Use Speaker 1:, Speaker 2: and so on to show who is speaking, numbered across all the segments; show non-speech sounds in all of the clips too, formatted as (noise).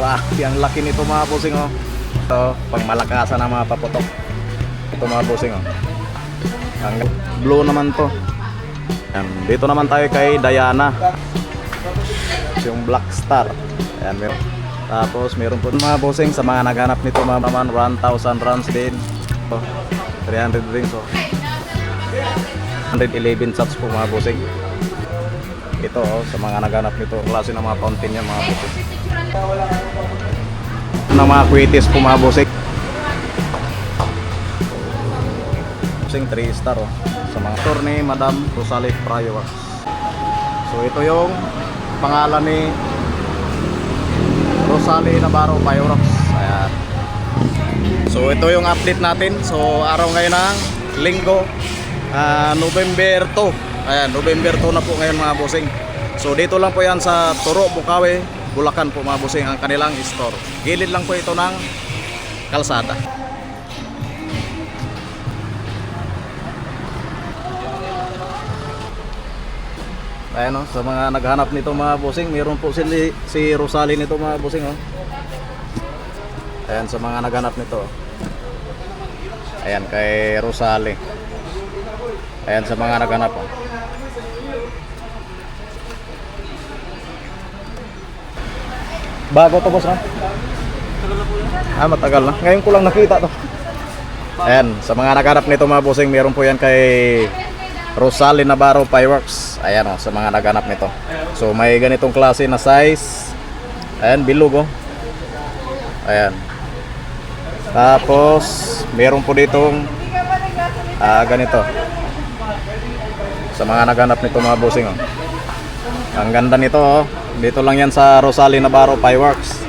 Speaker 1: Grabe, ang laki nito mga bossing oh. Ito, pang malakasan ng mga paputok. Ito mga bossing oh. Ang blue naman to. Yan. Dito naman tayo kay Diana. Yung Black Star. Ayan, meron. Tapos meron po mga bossing sa mga naghanap nito mga naman 1,000 runs din. So, 300 rings oh. 111 shots po mga bossing. Ito oh, sa mga naghanap nito, klase ng mga fountain yan mga bossing. Ng mga quitis po mga bossing. Bossing 3 star oh. Sa mga store ni Madam Rosales Fireworks. So ito yung pangalan ni Rosalie Navarro Fireworks. Ayan. So ito yung update natin. So araw ngayon ng linggo, ah, November 2. Ayan, November 2 na po ngayon mga bossing. So dito lang po yan sa Turo, Bukawi, Bulacan po mga bossing ang kanilang store. Gilid lang po ito ng kalsada. Ayan o, sa mga naghanap nito mga bossing, meron po si, si Rosalie nito mga bossing o. Ayan, sa mga naghanap nito. Ayan, kay Rosalie. Ayan, sa mga naghanap o. Bago to boss ha? Ah, matagal na. Ngayon ko lang nakita to. Ayan, sa mga naghanap nito mga bossing, meron po yan kay Rosalie Navarro Fireworks. Ayan o, sa mga naghanap nito. So may ganitong klase na size. Ayan, bilog o. Ayan. Tapos, meron po ditong ah, ganito. Sa mga naghanap nito mga bossing o. Ang ganda nito oh. Dito lang yan sa Rosalie Navarro Fireworks.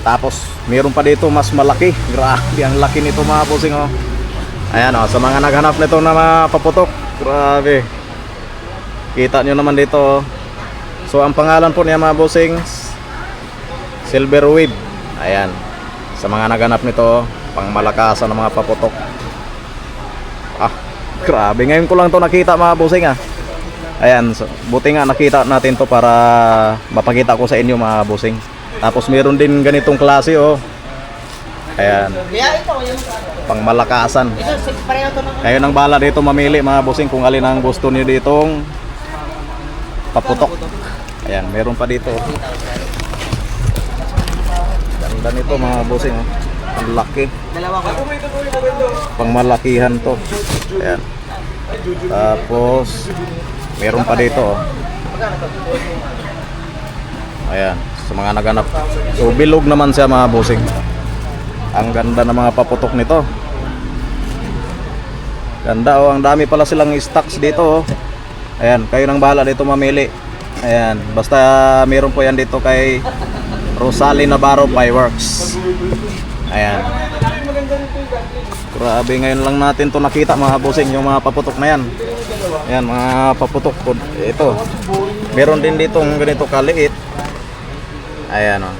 Speaker 1: Tapos, meron pa dito mas malaki. (laughs) Grabe, ang laki nito mga bossing oh. Ayan oh, sa mga naghanap nito na mga paputok. Grabe. Kita nyo naman dito. oh. So ang pangalan po niya mga bossing Silver Wave. Ayan. Sa mga naghanap nito, oh, pang malakasan ng mga paputok. Ah, grabe. Ngayon ko lang to nakita mga bossing ah. Ayan, so, buti nga nakita natin to para mapakita ko sa inyo mga bossing. Tapos meron din ganitong klase oh. Ayan, pang malakasan. Kayo nang bala dito mamili mga bossing kung alin ang gusto niyo ditong paputok. Ayan, meron pa dito. Ganda nito mga bossing. Oh. Ang laki. Pang malakihan to. Ayan. Tapos, meron pa dito. Oh. Ayan, sa mga naganap. So, bilog naman siya mga bossing. Ang ganda ng mga paputok nito. Ganda oh, ang dami pala silang stocks dito oh. Ayan, kayo nang bahala dito mamili. Ayan, basta meron po yan dito kay Rosalie Navarro Fireworks. Ayan. Grabe ngayon lang natin to nakita mga bossing yung mga paputok na yan. Ayan, mga paputok po. Ito. Meron din dito ganito kaliit. Ayan oh.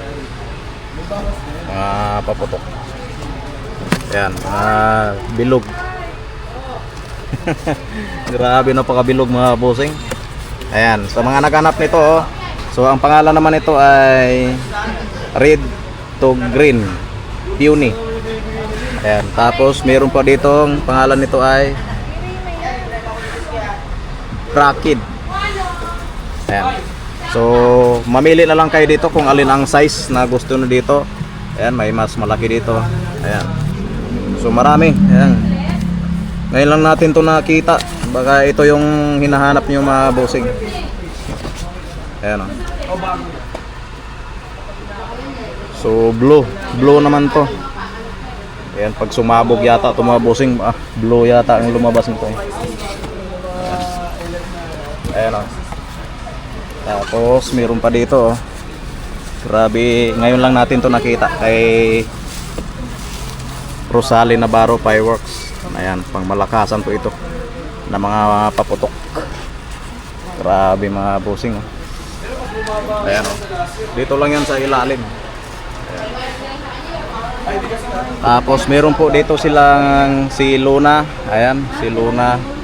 Speaker 1: Mga paputok. Ayan, mga bilog. (laughs) Grabe napakabilog mga bossing. Ayan, sa mga naghanap nito oh. So ang pangalan naman nito ay Red to Green Peony. Ayan, tapos meron pa ditong pangalan nito ay Rakid. Ayan. So, mamili na lang kayo dito kung alin ang size na gusto nyo dito. Ayan, may mas malaki dito. Ayan. So, marami. Ayan. Ngayon lang natin to nakita. Baka ito yung hinahanap nyo mga bossing. Ayan o. So, blue. Blue naman to. Ayan, pag sumabog yata ito mga bossing, ah, blue yata ang lumabas nito. Eh. Ayan o. Tapos, meron pa dito oh. Grabe, ngayon lang natin to nakita kay Rosalie Navarro Fireworks. Ayan, pang malakasan po ito na mga paputok. Grabe mga bossing oh. Ayan oh. Dito lang yan sa ilalim. Tapos meron po dito silang si Luna. Ayan, si Luna.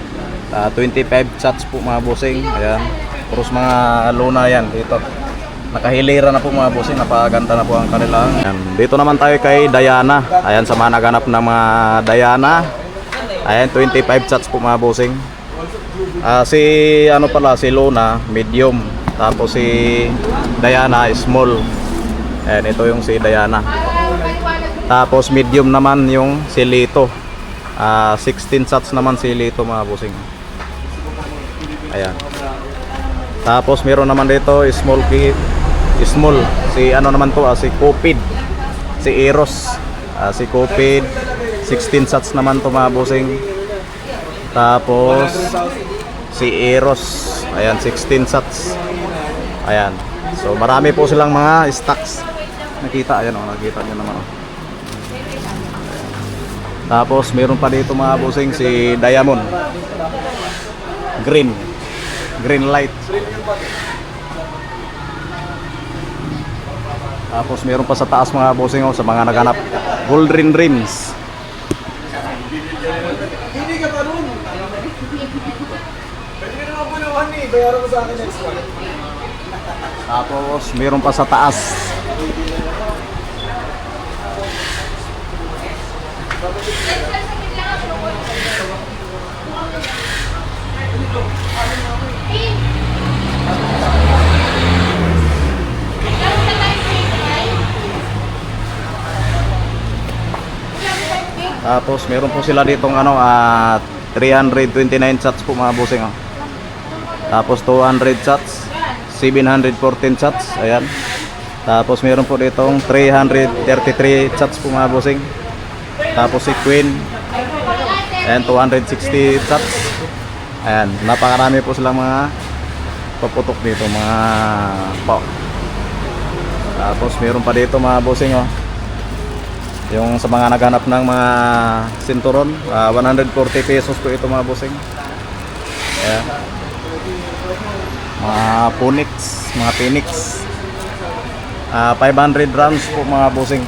Speaker 1: Ah, 25 shots po mga bossing. Ayan. Puros mga Luna yan dito. Nakahilera na po mga bossing, napaganda na po ang kanilang. Ayan, dito naman tayo kay Diana. Ayan sa mga naganap ng mga Diana. Ayan, 25 shots po mga bossing. Ah, si ano pala, si Luna, medium. Tapos si Diana, small. Ayan, ito yung si Diana. Tapos medium naman yung si Lito. Ah, 16 shots naman si Lito mga bossing. Ayan. Tapos meron naman dito small kit, small. Si ano naman to, ah, si Cupid. Si Eros. Ah, si Cupid. 16 shots naman to mga. Tapos si Eros. Ayan, 16 shots. Ayan. So marami po silang mga stocks. Nakita, ayan oh, nakita niyo naman oh. Tapos meron pa dito mga bossing si Diamond. Green. Green light. Tapos meron pa sa taas mga bossing oh, sa mga naghanap. Golden rims.
Speaker 2: Hindi ka pa rin. Pwede ka naman bunuhan eh. Bayaran mo sa akin next one.
Speaker 1: Tapos meron pa sa taas. Tapos meron po sila ditong ano at 329 shots po mga bossing oh. Tapos 200 shots, 714 shots, ayan. Tapos meron po ditong 333 shots po mga bossing. Tapos si Queen, ayan 260 shots. Ayan, napakarami po silang mga paputok dito, mga po. Tapos meron pa dito mga bossing oh. Yung sa mga naghanap ng mga sinturon, ah, 140 pesos po ito mga bossing. Ayan. Mga Punix, mga Phoenix. Ah, 500 rounds po mga bossing.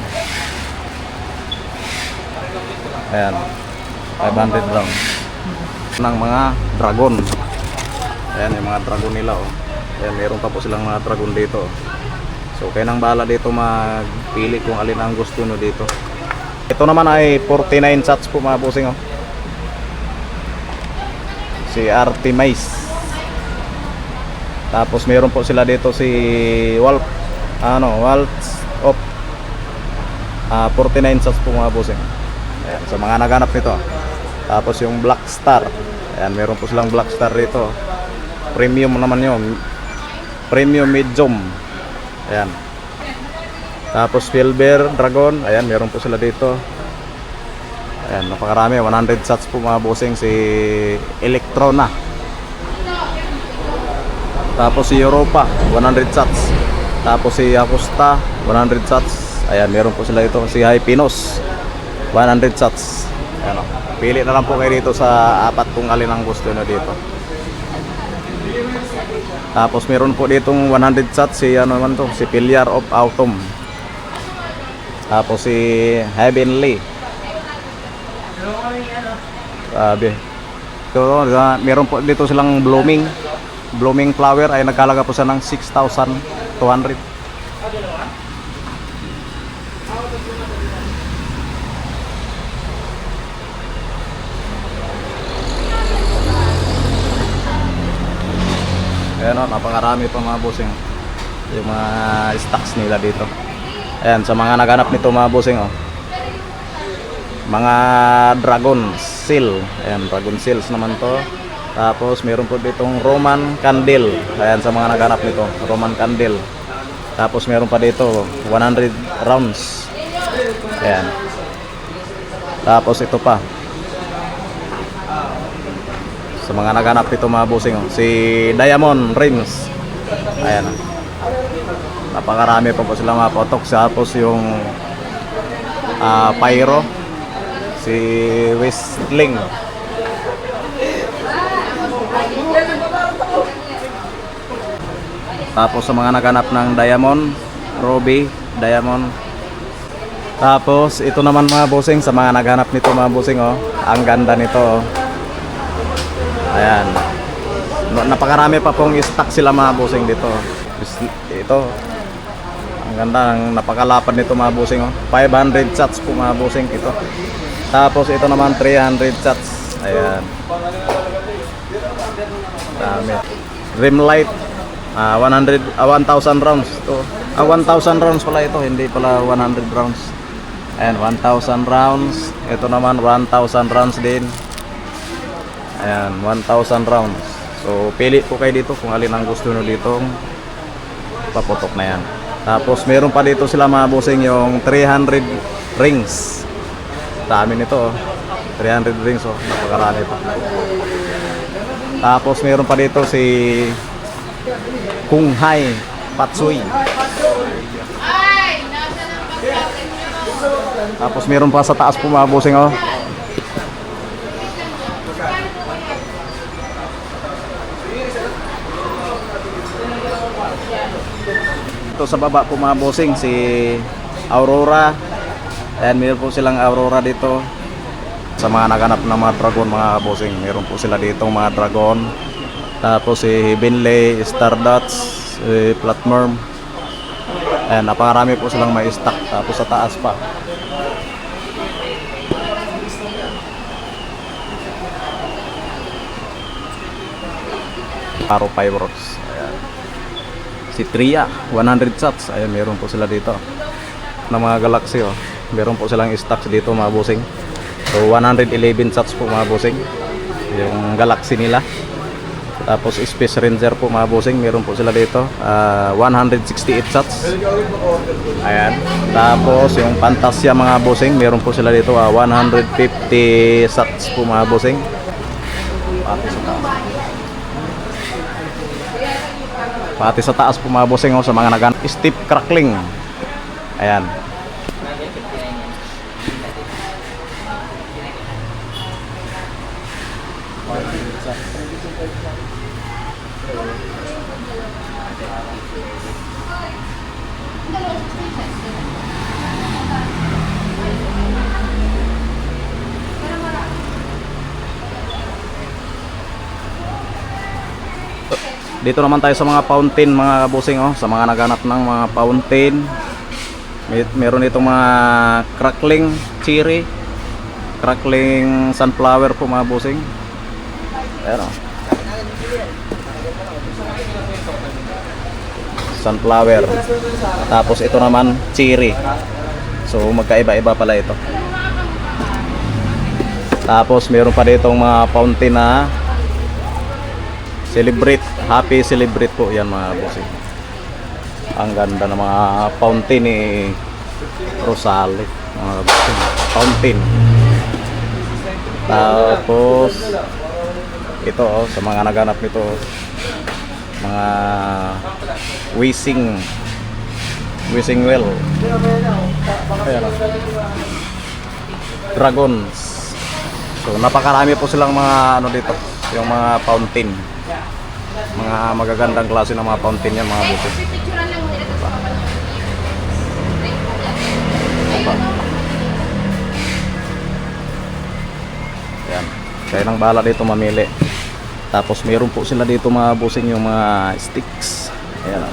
Speaker 1: Ayan. 500 rounds. Ng mga dragon. Ayan yung mga dragon nila oh. Ayan, meron pa po silang mga dragon dito. oh. So kayo nang bahala dito magpili kung alin ang gusto nyo dito. Ito naman ay 49 shots po mga bossing oh. Si Artemis. Tapos meron po sila dito si Walp ano, Waltz of ah 49 shots po mga bossing. Ayan, sa mga naghanap nito. Tapos yung Black Star. Ayan, meron po silang Black Star dito. Premium naman yun. Premium medium. Ayan. Tapos Silver Dragon, ayan, meron po sila dito. Ayan, napakarami, 100 shots po mga bossing si Electrona. Tapos si Europa, 100 shots. Tapos si Acosta, 100 shots. Ayan, meron po sila dito si Hypinos, 100 shots. Ayan, o. Pili na lang po kayo dito sa apat kung alin ang gusto nyo dito. Tapos meron po ditong 100 shots si ano naman to, si Pillar of Autumn. Tapos si Heavenly. Sabi. So, uh, meron po dito silang blooming. Blooming flower ay nagkalaga po siya ng 6,200. Ayan o, napakarami pa mga bossing. Yung mga stocks nila dito. Ayan, sa mga naghanap nito mga bossing o. Mga dragon seal. Ayan, dragon seals naman to. Tapos meron po ditong Roman candle. Ayan, sa mga naghanap nito. Roman candle. Tapos meron pa dito 100 rounds. Ayan. Tapos ito pa. Sa mga naghanap nito mga bossing oh. Si Diamond Rims. Ayan. oh. Napakarami pa po sila mga potok. Tapos yung ah, Pyro. Si Whistling. Tapos sa mga naghanap ng Diamond, Ruby, Diamond. Tapos ito naman mga bossing sa mga naghanap nito mga bossing oh. Ang ganda nito oh. Ayan. Napakarami pa pong stock sila mga bossing dito. Ito, Ganda ng napakalapad nito mga busing oh. 500 shots po mga busing ito. Tapos ito naman 300 shots. Ayan. Dami. Rim light. Ah, 100 ah, 1000 rounds to. Ah, 1000 rounds pala ito, hindi pala 100 rounds. Ayan, 1000 rounds. Ito naman 1000 rounds din. Ayan, 1000 rounds. So, pili po kayo dito kung alin ang gusto nyo dito. Paputok na yan. Tapos, meron pa dito sila mga busing yung 300 rings. Dami nito, oh. 300 rings, oh. Napakarami pa. Tapos, meron pa dito si Kung Hai Patsui. Tapos, meron pa sa taas po mga busing, oh. Ito sa baba po mga bossing si Aurora. Ayan, meron po silang Aurora dito. Sa mga naganap ng mga dragon mga bossing, meron po sila dito mga dragon. Tapos si Binley, Stardots, si Platform. Ayan, napakarami po silang may stock. Tapos sa taas pa. Paro Fireworks. Ayan si Tria 100 shots. Ayun meron po sila dito. Ng mga galaxy oh. Meron po silang stocks dito mga bossing. So 111 shots po mga bossing. Yung galaxy nila. Tapos Space Ranger po mga bossing. Meron po sila dito. Ah, 168 shots. Ayan. Tapos yung Fantasia mga bossing. Meron po sila dito ah, 150 shots po mga bossing. Pati sa Pati sa taas bossing oh, sa mga nagan steep crackling. Ayan. Dito naman tayo sa mga fountain mga bossing oh, sa mga naganap ng mga fountain. May, meron itong mga crackling cherry, crackling sunflower po mga bossing. Ayan oh. Sunflower. Tapos ito naman cherry. So magkaiba-iba pala ito. Tapos meron pa ditong mga fountain na celebrate. Happy celebrate po yan mga bossing. Ang ganda ng mga fountain ni Rosale mga bossing. Fountain. Tapos ito oh, sa mga naganap nito mga wishing wishing well. Ayan oh. dragons. So napakarami po silang mga ano dito yung mga fountain mga magagandang klase ng mga fountain yan mga buto. Yan kaya nang bala dito mamili. Tapos mayroon po sila dito mga busing yung mga sticks. Ayan.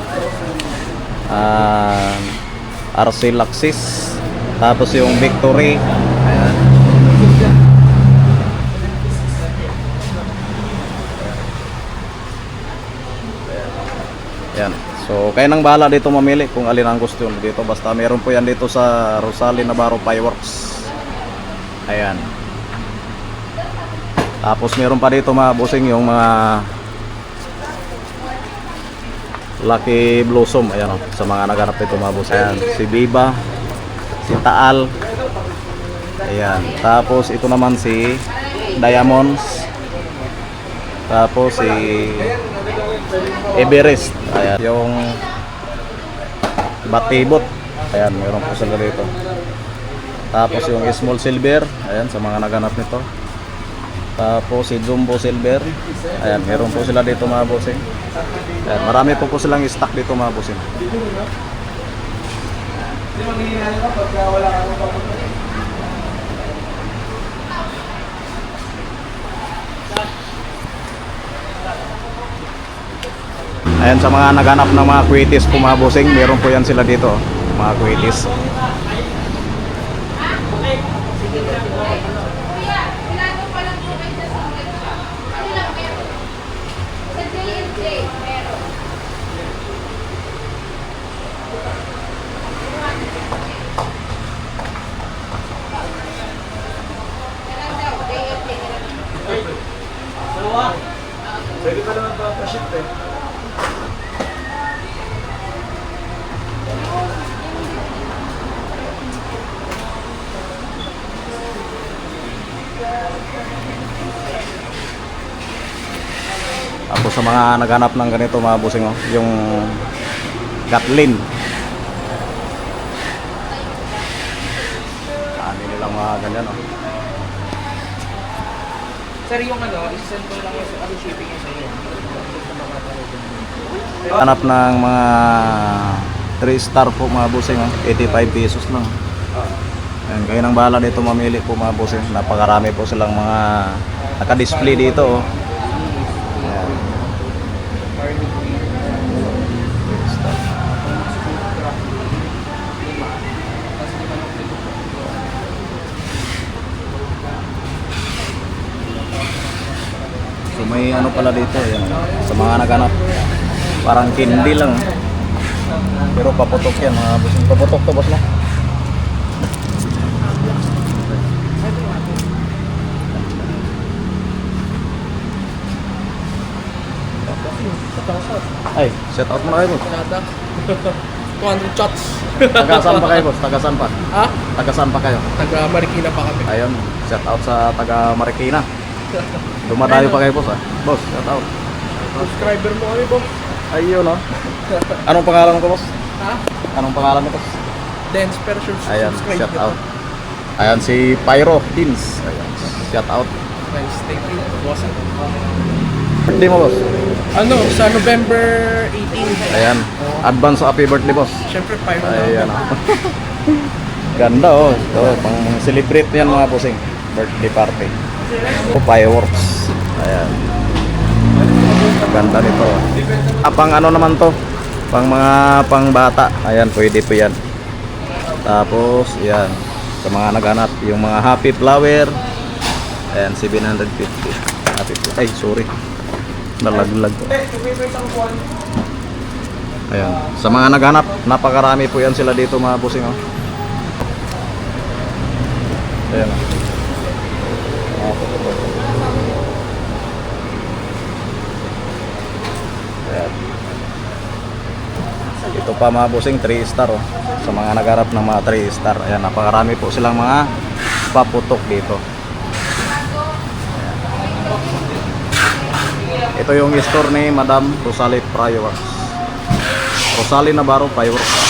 Speaker 1: Uh, RC Luxis tapos yung Victory ayan Yan. So, kayo nang bahala dito mamili kung alin ang gusto nyo dito. Basta meron po yan dito sa Rosali Navarro Fireworks. Ayan. Tapos meron pa dito mga busing yung mga Lucky Blossom. Ayan o, sa mga naganap dito mga busing. Ayan, si Biba, si Taal. Ayan. Tapos ito naman si Diamonds. Tapos si Everest. Ayan, yung batibot. Ayan, meron po sila dito. Tapos yung small silver. Ayan, sa mga naganap nito. Tapos si jumbo silver. Ayan, meron po sila dito mga bossing. Ayan, marami po po silang stock dito mga bossing. Ayan sa mga naghanap ng mga kwitis po meron po yan sila dito. mga kuitis.
Speaker 3: Pilado pa lang po kayo sa
Speaker 1: mga naghanap ng ganito mga busing oh, yung Gatlin. Ano nilang mga ganyan oh.
Speaker 4: Sir, yung ano, isend ko lang yung ano shipping yung sa'yo.
Speaker 1: Hanap ng mga 3 star po mga busing oh, 85 pesos lang. Ayan, kayo nang bahala dito mamili po mga busing. Napakarami po silang mga naka-display dito oh. May ano pala dito, yan, sa mga naghanap. Parang candy lang. Pero paputok yan, mga boss. Paputok to, boss, no? Ay, set out mo na kayo, boss. (laughs)
Speaker 4: Nada. 200 shots.
Speaker 1: Tagasan pa kayo, boss? Tagasan pa?
Speaker 4: Ha?
Speaker 1: Tagasan pa kayo?
Speaker 4: Taga Marikina pa kami.
Speaker 1: Ayun, shout out sa taga Marikina. (laughs) Dumadayo pa kayo, boss, ah. Boss, shout out.
Speaker 4: Subscriber mo kami, boss.
Speaker 1: Ayun, no? Anong pangalan ko, boss?
Speaker 4: Ha?
Speaker 1: Anong pangalan nito?
Speaker 4: Dance per sure.
Speaker 1: Ayan,
Speaker 4: subscribe
Speaker 1: shout out. Ayan si Pyro Teens. Ayan, shout out.
Speaker 4: Nice, thank you. Boss.
Speaker 1: Birthday mo, boss.
Speaker 4: Ano, sa November 18.
Speaker 1: Ayan, advance happy birthday, boss.
Speaker 4: Siyempre, pyro.
Speaker 1: Ayan, oh. (laughs) Ganda, oh. Ito, pang celebrate yan mga bossing. Birthday party. O, fireworks. Ayan. Ganda nito. Ah, ano naman to? Pang mga pang bata. Ayan, pwede po yan. Tapos, yan. Sa mga naghanap, yung mga happy flower. Ayan, 750. Happy. Ay, sorry. Nalaglag. Ayan. Sa mga naghanap, napakarami po yan sila dito mga busing. Oh. Ayan. Ayan. Ito pa mga busing 3 star oh. Sa mga nagharap ng mga 3 star. Ayan, napakarami po silang mga paputok dito. Ito yung store ni Madam Rosali Fireworks. Rosali Navarro Fireworks.